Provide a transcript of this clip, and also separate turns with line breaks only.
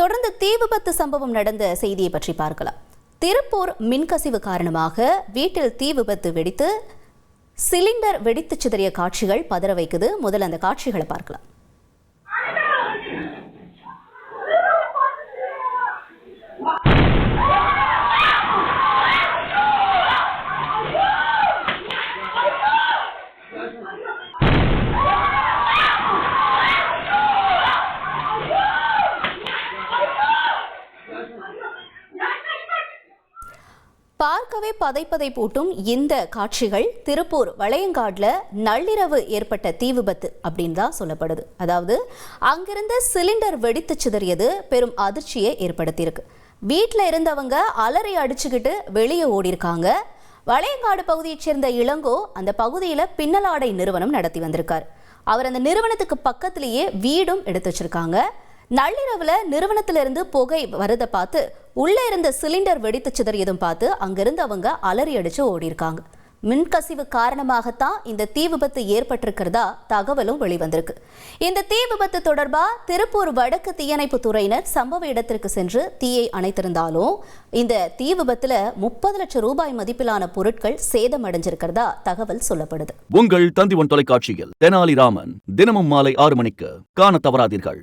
தொடர்ந்து தீ விபத்து சம்பவம் நடந்த செய்தியை பற்றி பார்க்கலாம். திருப்பூர் மின்கசிவு காரணமாக வீட்டில் தீ விபத்து வெடித்து சிலிண்டர் வெடித்து சிதறிய காட்சிகள் பதற வைக்குது. முதல்ல அந்த காட்சிகளை பார்க்கலாம். பார்க்கவே பதைப்பதை பூட்டும் இந்த காட்சிகள் திருப்பூர் வளையங்காடில் நள்ளிரவு ஏற்பட்ட தீ விபத்து அப்படின்னு தான் சொல்லப்படுது. அதாவது அங்கிருந்த சிலிண்டர் வெடித்து சிதறியது பெரும் அதிர்ச்சியை ஏற்படுத்தியிருக்கு. வீட்டில் இருந்தவங்க அலறி அடிச்சுக்கிட்டு வெளியே ஓடிருக்காங்க வளையங்காடு பகுதியைச் சேர்ந்த இளங்கோ அந்த பகுதியில் பின்னலாடை நிறுவனம் நடத்தி வந்திருக்கார். அவர் அந்த நிறுவனத்துக்கு பக்கத்திலேயே வீடும் எடுத்து வச்சிருக்காங்க. நள்ளிரவுல நிறுவனத்திலிருந்து புகை வரதை பார்த்து உள்ள இருந்த சிலிண்டர் வெடித்து சிதறியதும் பார்த்து அங்கிருந்து அவங்க அலறி அடிச்சு ஓடி இருக்காங்க மின்கசிவு காரணமாகத்தான் இந்த தீ விபத்து ஏற்பட்டிருக்கிறதா தகவலும் வெளிவந்திருக்கு. இந்த தீ விபத்து தொடர்பா திருப்பூர் வடக்கு தீயணைப்பு துறையினர் சம்பவ இடத்திற்கு சென்று தீயை அணைத்திருந்தாலும் இந்த தீ விபத்துல முப்பது லட்சம் ரூபாய் மதிப்பிலான பொருட்கள் சேதமடைஞ்சிருக்கிறதா தகவல் சொல்லப்படுது.
உங்கள் தந்திவன் தொலைக்காட்சியில் தெனாலிராமன் தினமும் மாலை ஆறு மணிக்கு காண தவறாதீர்கள்.